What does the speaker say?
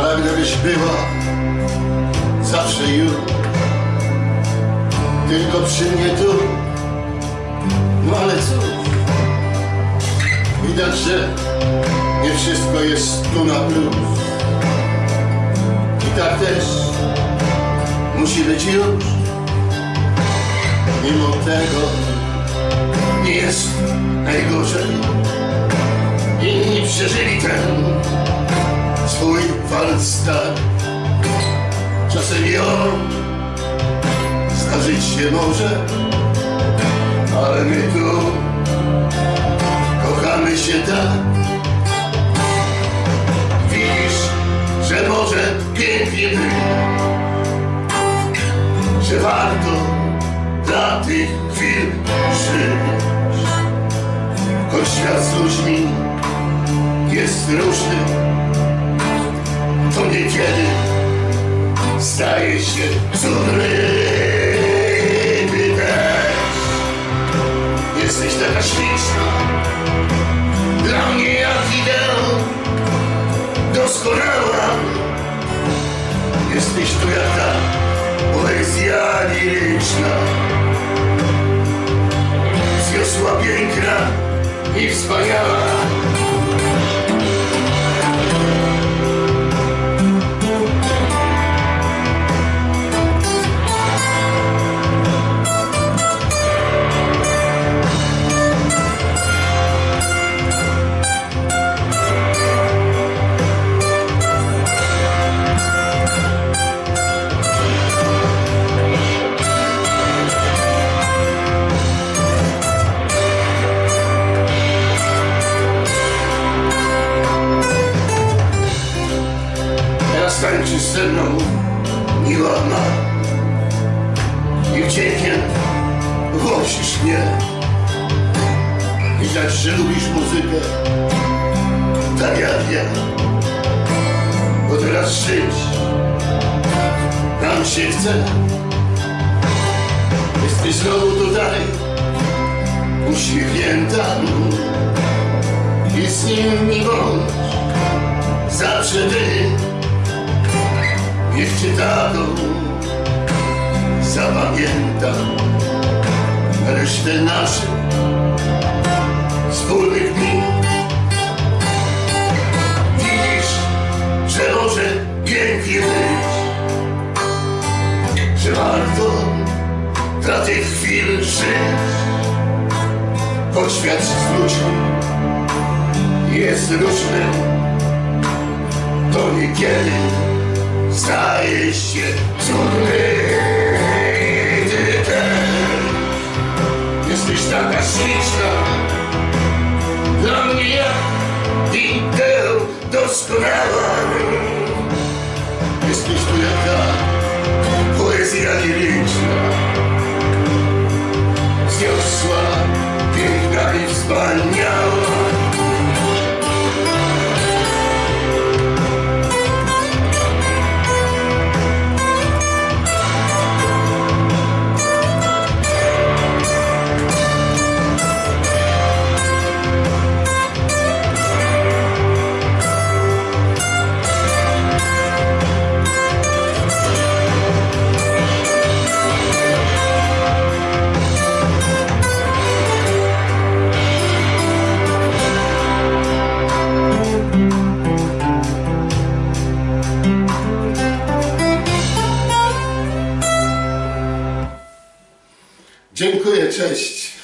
Ale gdybyś była zawsze już Tylko przy mnie tu. No ale cóż Widać, że nie wszystko jest tu na plus. I tak też musi być już. Mimo tego nie jest najgorzej. Inni przeżyli ten swój falstart Czasem ją zdarzyć się może Ale my tu kochamy się tak. Widzisz, że może pięknie być Że warto dla tych chwil żyć. Choć świat z ludźmi jest różny Niekiedy staje się cudny Ty też jesteś taka śliczna Dla mnie jak ideał doskonała. Jesteś tu jak ta poezja liryczna. Zwiosła piękna i wspaniała Mną miła ma. I wdziękiem głosisz mnie. Widać, że lubisz muzykę Tak ja. Bo teraz żyć Nam się chce. Jesteś znowu tutaj Uśmiechnięta. I z nim bądź. Zawsze ty Niech cię tato zapamiętam resztę naszych wspólnych dni. Widzisz, że może pięknie być, że warto dla tych chwil żyć, choć świat z jest różny, to niekiedy staje się cudny. Ty też jesteś taka śliczna, dla mnie jak ideał doskonała. Jesteś tu jak ta poezja liryczna, Dziękuję, cześć.